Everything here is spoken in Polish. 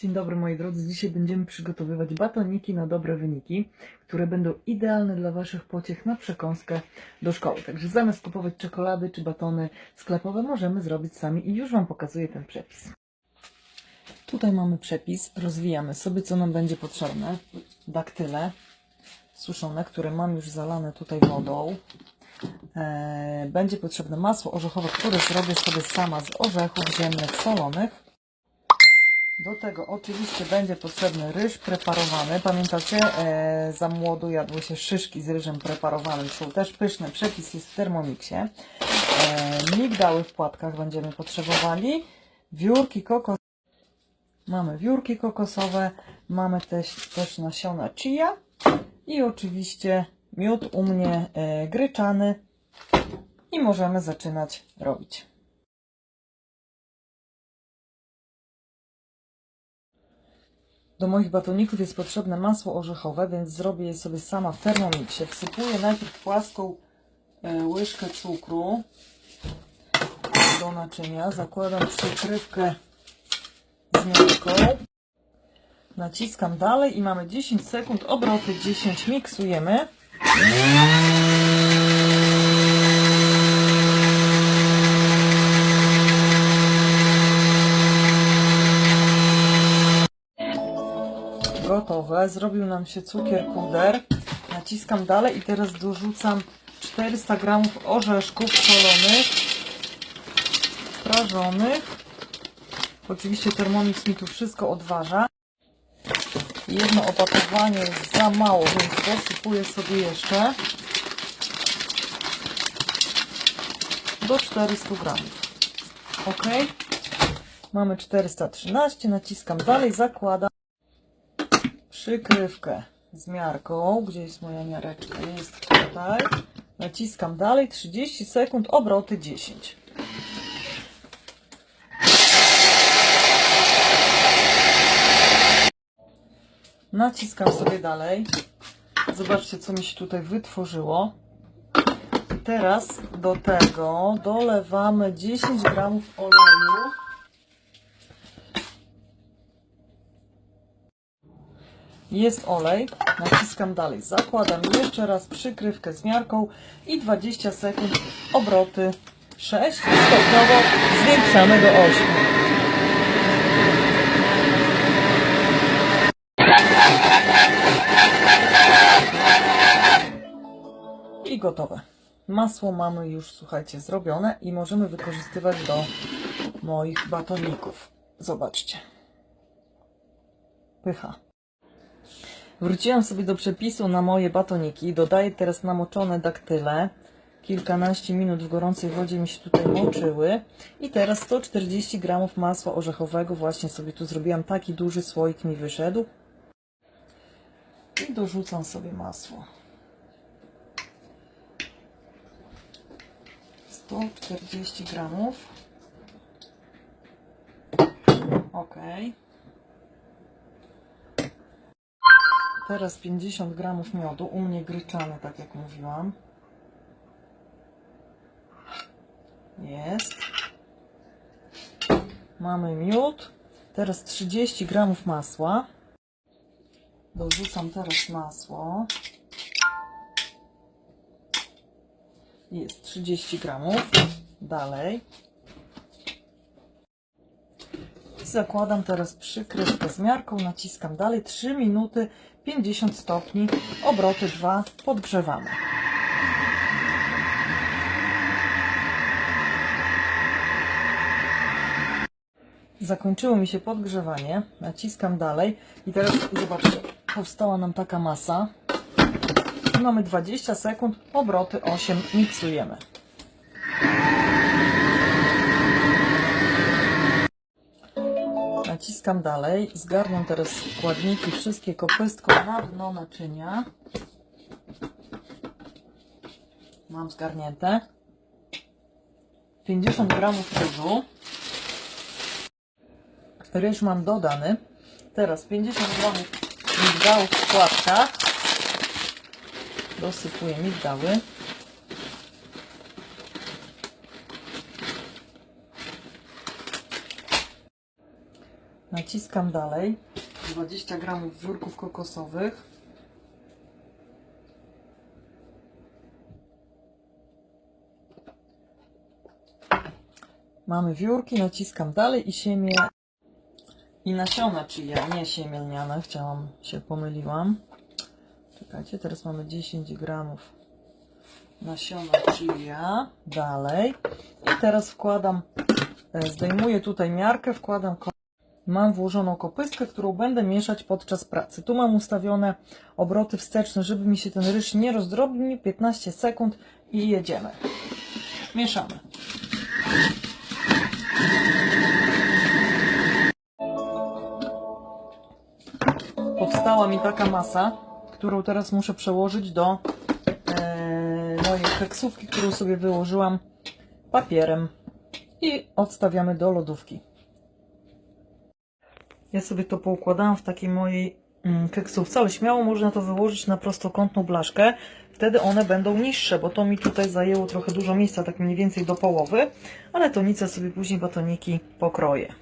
Dzień dobry moi drodzy. Dzisiaj będziemy przygotowywać batoniki na dobre wyniki, które będą idealne dla Waszych pociech na przekąskę do szkoły. Także zamiast kupować czekolady czy batony sklepowe, możemy zrobić sami i już Wam pokazuję ten przepis. Tutaj mamy przepis. Rozwijamy sobie, co nam będzie potrzebne. Daktyle suszone, które mam już zalane tutaj wodą. E, Będzie potrzebne masło orzechowe, które zrobię sobie sama z orzechów ziemnych solonych. Do tego oczywiście będzie potrzebny ryż preparowany. Pamiętacie, e, za młodu jadły się szyszki z ryżem preparowanym. Są też pyszne. Przepis jest w Thermomixie. E, migdały w płatkach będziemy potrzebowali. Wiórki kokos. Mamy wiórki kokosowe. Mamy też, też nasiona chia. I oczywiście miód u mnie e, gryczany. I możemy zaczynać robić. Do moich batoników jest potrzebne masło orzechowe, więc zrobię je sobie sama w Thermomixie. Wsypuję najpierw płaską e, łyżkę cukru do naczynia. Zakładam przykrywkę z miarką. Naciskam dalej i mamy 10 sekund, obroty 10, miksujemy. Gotowe. Zrobił nam się cukier puder. Naciskam dalej i teraz dorzucam 400 gramów orzeszków solonych, prażonych. Oczywiście Thermomix mi tu wszystko odważa. Jedno opakowanie jest za mało, więc dosypuję sobie jeszcze do 400 gramów. Ok. Mamy 413, naciskam dalej, zakładam przykrywkę z miarką. Gdzie jest moja miareczka? Jest tutaj. Naciskam dalej, 30 sekund, obroty 10. Naciskam sobie dalej. Zobaczcie, co mi się tutaj wytworzyło. Teraz do tego dolewamy 10 gramów oleju. Jest olej. Naciskam dalej. Zakładam jeszcze raz przykrywkę z miarką i 20 sekund obroty 6. Stopniowo zwiększamy do 8. I gotowe. Masło mamy już, słuchajcie, zrobione i możemy wykorzystywać do moich batoników. Zobaczcie. Pycha. Wróciłam sobie do przepisu na moje batoniki. Dodaję teraz namoczone daktyle. Kilkanaście minut w gorącej wodzie mi się tutaj moczyły. I teraz 140 gramów masła orzechowego. Właśnie sobie tu zrobiłam taki duży słoik mi wyszedł. I dorzucam sobie masło. 140 gramów. Ok. Teraz 50 gramów miodu, u mnie gryczany, tak jak mówiłam. Jest. Mamy miód. Teraz 30 gramów masła. Dorzucam teraz masło. Jest 30 gramów. Dalej. Zakładam teraz przykrywkę z miarką, naciskam dalej 3 minuty 50 stopni, obroty 2, podgrzewamy. Zakończyło mi się podgrzewanie, naciskam dalej i teraz zobaczcie, powstała nam taka masa. Mamy 20 sekund, obroty 8, miksujemy. Naciskam dalej. Zgarniam teraz składniki, wszystkie kopystką na dno naczynia. Mam zgarnięte. 50 gramów ryżu. Ryż mam dodany. Teraz 50 gramów migdałów w płatkach. Dosypuję migdały. Naciskam dalej. 20 gramów wórków kokosowych. Mamy wiórki, naciskam dalej i siemię i nasiona chia, nie siemię lniane, chciałam, się pomyliłam. Czekajcie, teraz mamy 10 gramów nasiona chia, dalej. I teraz wkładam, e, zdejmuję tutaj miarkę, wkładam Mam włożoną kopyskę, którą będę mieszać podczas pracy. Tu mam ustawione obroty wsteczne, żeby mi się ten ryż nie rozdrobnił. 15 sekund i jedziemy. Mieszamy. Powstała mi taka masa, którą teraz muszę przełożyć do e, mojej keksówki, którą sobie wyłożyłam papierem i odstawiamy do lodówki. Ja sobie to poukładałam w takiej mojej mm, keksówce, ale śmiało można to wyłożyć na prostokątną blaszkę. Wtedy one będą niższe, bo to mi tutaj zajęło trochę dużo miejsca, tak mniej więcej do połowy, ale to nic, ja sobie później batoniki pokroję.